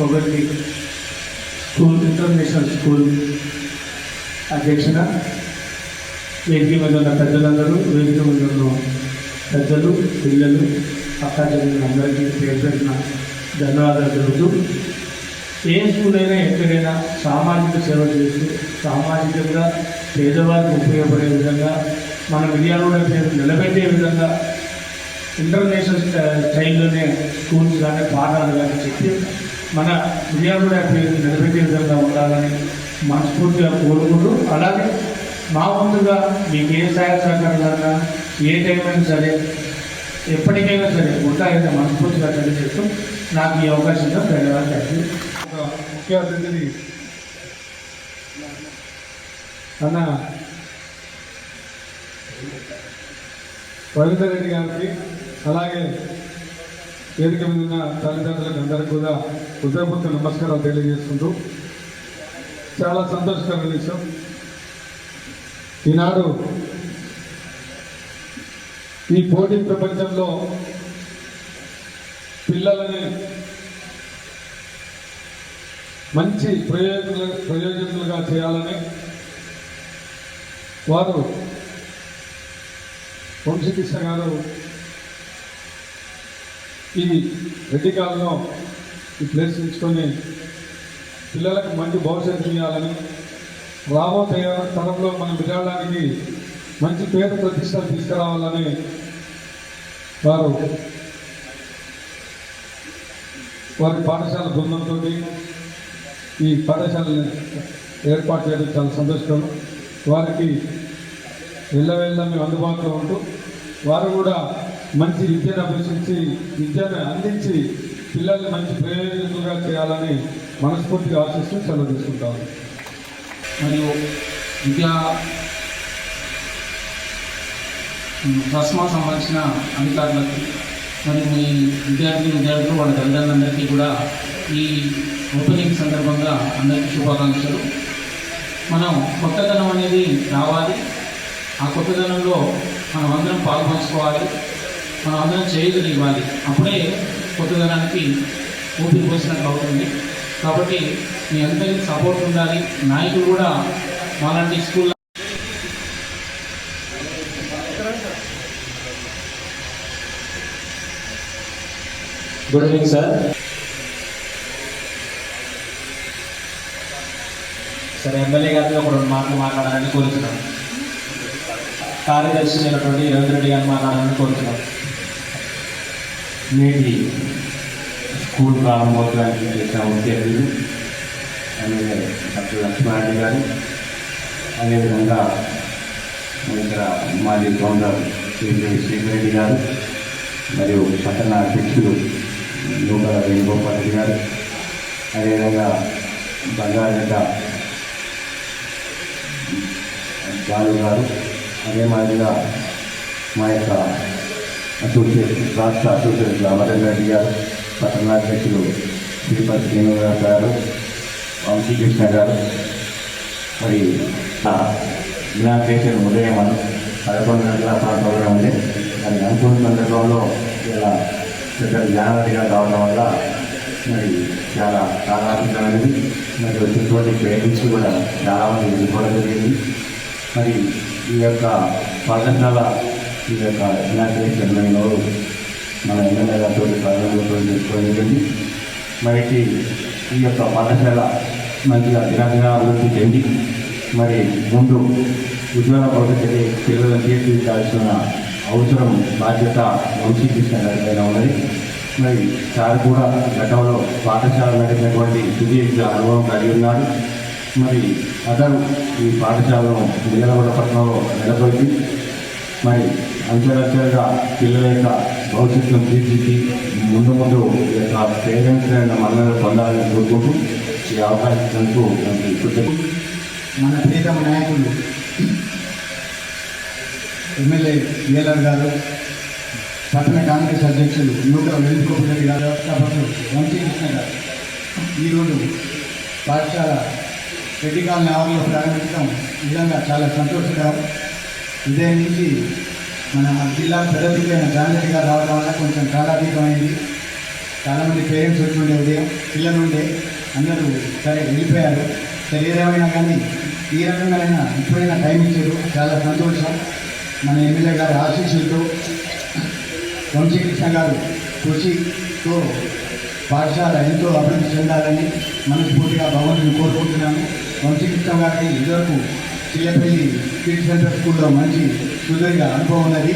పీకే school international school అధ్యక్షన వేదిక మీద ఉన్న పెద్దలందరూ వేదిక మీద ఉన్న పెద్దలు పిల్లలు అక్క పేరు పెట్టిన ధన్యవాదాలు తెలుపుతూ ఏ స్కూల్ అయినా ఎక్కడైనా సామాజిక సేవ చేస్తూ సామాజికంగా పేదవారికి ఉపయోగపడే విధంగా మన విద్యార్థుల పేరు నిలబెట్టే విధంగా ఇంటర్నేషనల్ స్టైల్లోనే స్కూల్స్ కానీ పాఠాలు కానీ చెప్పి మన విద్యార్థుల పేరు నిలబెట్టే విధంగా ఉండాలని మనస్ఫూర్తిగా కోరుకుంటూ అలాగే మా ముందుగా మీకు ఏ సహాయ సహకారాలన్నా ఏ టైం అయినా సరే ఎప్పటికైనా సరే ఉంటాయని మనస్ఫూర్తిగా తెలియజేస్తూ నాకు ఈ అవకాశంగా ధన్యవాదాలు థ్యాంక్ యూ ఒక ముఖ్య అతిథిని అన్న రవీందర్ రెడ్డి గారికి అలాగే వేదిక మీద ఉన్న తల్లిదండ్రులకు అందరికీ కూడా హృదయపూర్వక నమస్కారాలు తెలియజేసుకుంటూ చాలా సంతోషకరమైన విషయం. ఈనాడు ఈ పోటీ ప్రపంచంలో పిల్లలని మంచి ప్రయోజకులు ప్రయోజకులుగా చేయాలని వారు వంశకృష్ణ గారు ఈ రెడ్డి కాలంలో ఈ ప్లేస్ ఉంచుకొని పిల్లలకు మంచి భవిష్యత్తు ఇవ్వాలని రాబోయే తరంలో మనం వెళ్ళడానికి మంచి పేరు ప్రతిష్టలు తీసుకురావాలని వారు వారి పాఠశాల బృందంతో ఈ పాఠశాలను ఏర్పాటు చేయడం చాలా సంతోషకరం. వారికి వెళ్ళవెళ్ళ మేము అందుబాటులో ఉంటూ వారు కూడా మంచి విద్యను అభ్యసించి విద్యను అందించి పిల్లల్ని మంచి ప్రయోజకులుగా చేయాలని మనస్ఫూర్తిగా ఆశిస్తూ సెలవు తీసుకుంటాము మరియు విద్యా ట్రస్మా సంబంధించిన అధికారులకు మరి మీ విద్యార్థి విద్యార్థులు వాళ్ళ తల్లిదండ్రులందరికీ కూడా ఈ ఓపెనింగ్ సందర్భంగా అందరికీ శుభాకాంక్షలు. మనం కొత్తదనం అనేది రావాలి. ఆ కొత్తదనంలో మనం అందరం పాల్పంచుకోవాలి. మనం అందరం చేయుదులు ఇవ్వాలి అప్పుడే కొత్తదనానికి ఊపిరి పోసినట్టు అవుతుంది. కాబట్టి మీ అందరికీ సపోర్ట్ ఉండాలి. నాయకులు కూడా మాలాంటి స్కూల్ గుడ్ ఈవినింగ్ సార్ సరే ఎమ్మెల్యే గారితో ఒక రెండు మాటలు మాట్లాడాలని కోరుతున్నాను. కార్యదర్శి అయినటువంటి రేవంత్ రెడ్డి గారిని మాట్లాడాలని కోరుతున్నాను. నేటి స్కూల్ ప్రారంభోత్సవానికి చేసిన ఉద్యోగులు అలాగే డాక్టర్ లక్ష్మణారెడ్డి గారు. అదేవిధంగా ఇక్కడ మాజీ గవర్నర్ శ్రీ శ్రీరెడ్డి గారు మరియు పట్టణ అధ్యక్షులు నూకల వేణుగోపాల్ రెడ్డి గారు. అదేవిధంగా బంగారెడ్డ బాలు గారు. అదే మాదిరిగా మా యొక్క అసోసియేట్ రాష్ట్ర అసోసియేట్ అమరేంద్ర రెడ్డి గారు పట్టణాధ్యక్షులు శ్రీపతి శ్రీనివాస్ గారు వంశీకృష్ణ గారు మరి ఇనాగ్రేషన్ ఉదయం పదకొండు గంటల ప్రాంతంలో ఉంది అది అనుకున్న సందర్భంలో ఇలా పెద్ద జ్ఞానదిగా కావడం వల్ల మరి చాలా కాలాతీతమైనది మరి వచ్చినటువంటి పేరెంట్స్ కూడా చాలామంది ఎదుర్కోవడం జరిగింది. మరి ఈ యొక్క పాఠశాల ఈ యొక్క ఇనాగ్రేషన్ మన ఎమ్మెల్యే గారితో మరి ఈ యొక్క పాఠశాల మంచిగా దినదిన అభివృద్ధి చెంది మరి ముందు ఉజ్వల భవిష్యత్తు పిల్లలను తీర్చిదిద్దాల్సిన అవసరం బాధ్యత వంశీ కృష్ణ గారిపైన ఉన్నది. మరి సార్ కూడా గతంలో పాఠశాల నడిపినటువంటి సుదీర్ఘ అనుభవం కలిగి ఉన్నాడు మరి అతను ఈ పాఠశాలను నిలబడపట్నంలో నెలకొల్పి మరి అంచెలంచెలుగా పిల్లల యొక్క భవిష్యత్తును తీర్చిది ముందు ముందు యొక్క పేరెంట్స్ అయిన మన్నలు పొందాలని కోరుకుంటూ ఈ అవకాశం నాకు మన ప్రీతమ నాయకులు ఎమ్మెల్యే ఏలర్ గారు పట్టణ కాంగ్రెస్ అధ్యక్షులు నూకల వెంకటరెడ్డి గారు వ్యవస్థాపకులు వంశీకృష్ణ గారు. ఈరోజు పాఠశాల రెడ్డి కాలనీ ఆవరణలో ప్రారంభించడం నిజంగా చాలా సంతోషకరం. ఉదయం నుంచి మన జిల్లా పెద్దదికైన గాంధీ గారు రావడం వల్ల కొంచెం కాలాతీతమైంది. చాలామంది పేరెంట్స్ వచ్చిండే ఉదయం పిల్లలు ఉండే అందరూ సరే వెళ్ళిపోయారు. సరే ఏదేమైనా కానీ ఈ రకంగానైనా ఇప్పుడైనా టైం ఇచ్చారు. చాలా సంతోషం. మన ఎమ్మెల్యే గారి ఆశీస్సులతో వంశీకృష్ణ గారు కృషితో పాఠశాల ఎంతో అభివృద్ధి చెందాలని మనస్ఫూర్తిగా భగవంతుని కోరుకుంటున్నాను వంశీకృష్ణ గారికి ఇదివరకు చిల్లపల్లి కిడ్స్ సెంటర్ స్కూల్లో మంచి సుదీర్ఘ అనుభవం ఉన్నది.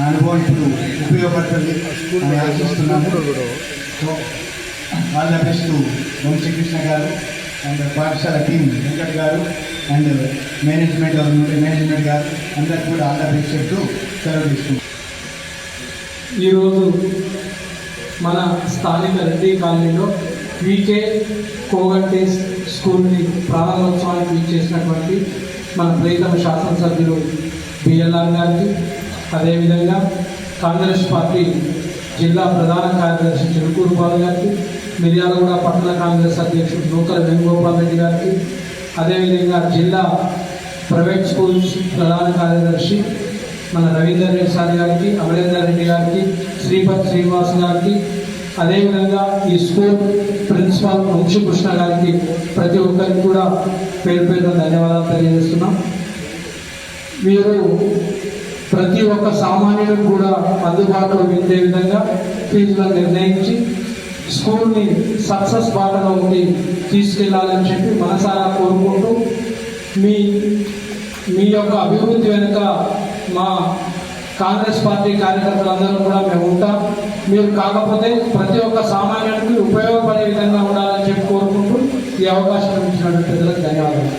ఆ అనుభవం ఇప్పుడు ఉపయోగపడుతుంది. అని ఆశిస్తున్నాము so all the best Vamsikrishna గారు అండ్ పాఠశాల టీం వెంకట్ గారు అండ్ మేనేజ్మెంట్ మేనేజ్మెంట్ గారు. అందరికి కూడా ఆల్ ద బెస్ట్ చెప్తూ సెలవు తీసుకుంటాం ఈరోజు మన స్థానిక రెడ్డి కాలనీలో వీకే కోగంటి స్కూల్ని ప్రారంభోత్సవానికి ఇచ్చేసినటువంటి మన ప్రియతమ శాసనసభ్యులు బిఎల్ఆర్ గారికి అదేవిధంగా కాంగ్రెస్ పార్టీ జిల్లా ప్రధాన కార్యదర్శి చిలుకూరు బాలు గారికి మిర్యాలగూడ పట్టణ కాంగ్రెస్ అధ్యక్షుడు నూకల వేణుగోపాల్ రెడ్డి గారికి అదేవిధంగా జిల్లా ప్రైవేట్ స్కూల్స్ ప్రధాన కార్యదర్శి మన రవీందర్ రెడ్డి సార్ గారికి అమరేందర్ రెడ్డి గారికి శ్రీపతి శ్రీనివాస్ గారికి అదేవిధంగా ఈ స్కూల్ ప్రిన్సిపాల్ వంశీకృష్ణ గారికి ప్రతి ఒక్కరికి కూడా పేరు పేరు ధన్యవాదాలు తెలియజేస్తున్నాం. మీరు ప్రతి ఒక్క సామాన్యులకు కూడా అందుబాటులో ఉండే విధంగా ఫీజులను నిర్ణయించి స్కూల్ని సక్సెస్ బాటలో ఉండి తీసుకెళ్ళాలని చెప్పి మనసారా కోరుకుంటూ మీ మీ యొక్క అభివృద్ధి వెనుక మా కాంగ్రెస్ పార్టీ కార్యకర్తలందరూ కూడా మేము ఉంటాం. మీరు కాకపోతే ప్రతి ఒక్క సామాన్యానికి ఉపయోగపడే విధంగా ఉండాలని చెప్పి కోరుకుంటూ ఈ అవకాశం ఇచ్చినటువంటి ప్రజలకు ధన్యవాదాలు.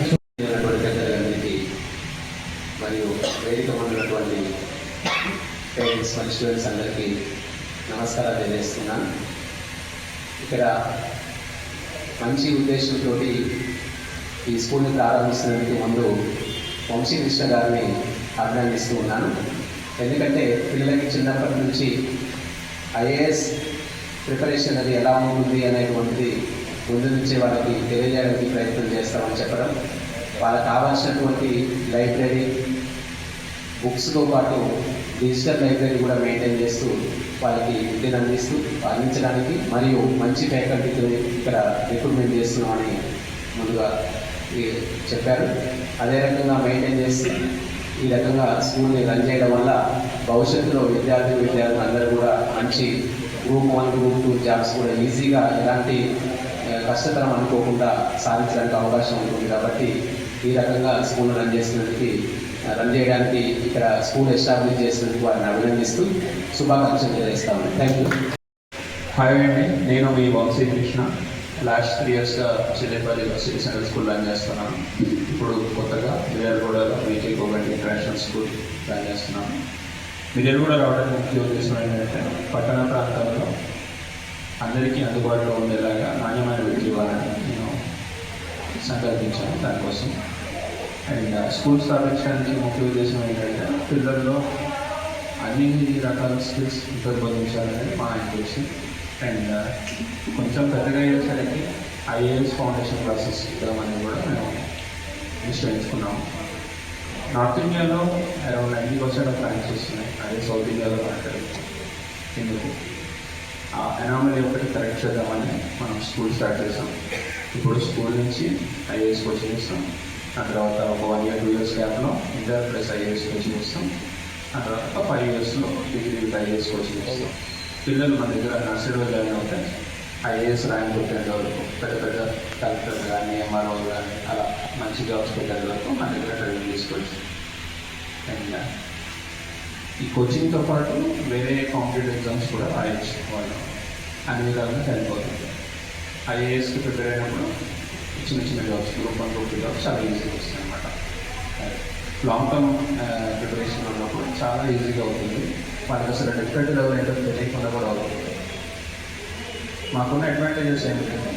మరియు వేదిక ఉన్నటువంటి పేరెంట్స్ మరియు స్టూడెంట్స్ అందరికీ నమస్కారాలు తెలియజేస్తున్నాను. ఇక్కడ మంచి ఉద్దేశంతో ఈ స్కూల్ని ప్రారంభిస్తున్నందుకు ముందు వంశీకృష్ణ గారిని అభినందిస్తూ ఉన్నాను. ఎందుకంటే పిల్లలకి చిన్నప్పటి నుంచి ఐఏఎస్ ప్రిపరేషన్ అది ఎలా ఉంటుంది అనేటువంటిది ముందు నుంచి వాళ్ళకి తెలియజేయడానికి ప్రయత్నం చేస్తామని చెప్పడం. వాళ్ళకి కావాల్సినటువంటి లైబ్రరీ బుక్స్తో పాటు డిజిటల్ లైబ్రరీ కూడా మెయింటైన్ చేస్తూ వాళ్ళకి విద్యను అందిస్తూ అందించడానికి మరియు మంచి ఫ్యాకల్టీతో ఇక్కడ రిక్రూట్మెంట్ చేస్తున్నామని ముందుగా చెప్పారు. అదే రకంగా మెయింటైన్ చేస్తూ ఈ రకంగా స్కూల్ని రన్ చేయడం వల్ల భవిష్యత్తులో విద్యార్థి విద్యార్థులు అందరూ కూడా మంచి group one group two jobs కూడా ఈజీగా ఎలాంటి కష్టతరం అనుకోకుండా సాధించడానికి అవకాశం ఉంటుంది కాబట్టి ఈ రకంగా స్కూల్ రన్ చేసినందుకు రన్ చేయడానికి ఇక్కడ స్కూల్ ఎస్టాబ్లిష్ చేసినందుకు వారిని అభినందిస్తూ శుభాకాంక్షలు తెలియజేస్తాము థ్యాంక్ యూ హాయ్ అండి నేను మీ వంశీ కృష్ణ. లాస్ట్ త్రీ ఇయర్స్గా Chillepalli city central school run చేస్తున్నాను ఇప్పుడు కొత్తగా మిర్యాలగూడలో VK government international school run చేస్తున్నాను మిర్యాలగూడ రావడానికి ముఖ్య ఉద్దేశం ఏంటంటే పట్టణ ప్రాంతంలో అందరికీ అందుబాటులో ఉండేలాగా నాణ్యమైన విద్య ఇవ్వాలని నేను సంకల్పించాను దానికోసం. అండ్ స్కూల్ స్థాపించడానికి ముఖ్య ఉద్దేశం ఏంటంటే పిల్లల్లో అన్ని రకాల స్కిల్స్ పెంపొందించాలనేది మా ఇంటెన్షన్ అండ్ uh, కొంచెం పెద్దగా అయ్యేసరికి ఐఏఎస్ ఫౌండేషన్ క్లాసెస్ ఇద్దామని కూడా మేము నిశ్చయించుకున్నాము. నార్త్ ఇండియాలో around ninety percent of ranks వస్తున్నాయి. అదే సౌత్ ఇండియాలో కరెక్ట్ ఎందుకు ఆ ఎనామలీ ఒకటి కరెక్ట్ చేద్దామని మనం స్కూల్ స్టార్ట్ చేసాం. ఇప్పుడు స్కూల్ నుంచి ఐఏఎస్ కోచింగ్ ఇస్తాం. ఆ తర్వాత ఒక వన్ ఇయర్ టూ ఇయర్స్ గ్యాప్లో ఇంటర్ ప్లస్ ఐఏఎస్ కోచింగ్ ఇస్తాం. ఆ తర్వాత ఫైవ్ ఇయర్స్లో డిగ్రీ విత్ ఐఏఎస్ కోచింగ్ ఇస్తాం. పిల్లలు మన దగ్గర నర్సరీలో జాయిన్ ఐఏఎస్ ర్యాంక్ వచ్చేంత వరకు పెద్ద పెద్ద కలెక్టర్ కానీ ఎంఆర్ఓ కానీ అలా మంచి జాబ్స్ పెట్టేంత వరకు మన దగ్గర ట్రైనింగ్ తీసుకోవచ్చు అండ్ ఈ కోచింగ్తో పాటు వేరే కాంపిటేటివ్ ఎగ్జామ్స్ కూడా రాయొచ్చు వాళ్ళు. అన్ని విధాలుగా హెల్ప్ అవుతుంది. ఐఏఎస్కి ప్రిపేర్ అయినప్పుడు చిన్న చిన్న jobs group one group jobs చాలా ఈజీగా వస్తాయి అనమాట లాంగ్ టర్మ్ ప్రిపరేషన్ ఉన్నప్పుడు చాలా ఈజీగా అవుతుంది. వాళ్ళకి అసలు డిఫరెంట్ లెవెల్ ఏంటో తెలియకుండా కూడా అవుతుంది. మాకున్న అడ్వాంటేజెస్ ఏమిటంటే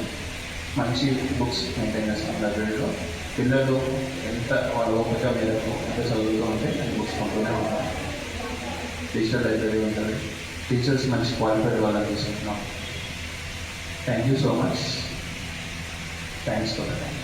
మంచి బుక్స్ మెయింటైన్ చేస్తాం లైబ్రరీలో పిల్లలు ఎంత వాళ్ళ ఓపిక మేరకు ఎంత చదువుతూ ఉంటే నేను బుక్స్ కొంటూనే ఉంటాను డిజిటల్ లైబ్రరీ ఉంటుంది. టీచర్స్ మంచి క్వాలిఫైడ్ వాళ్ళని తీసుకుంటున్నాం. Thank you so much thanks for the time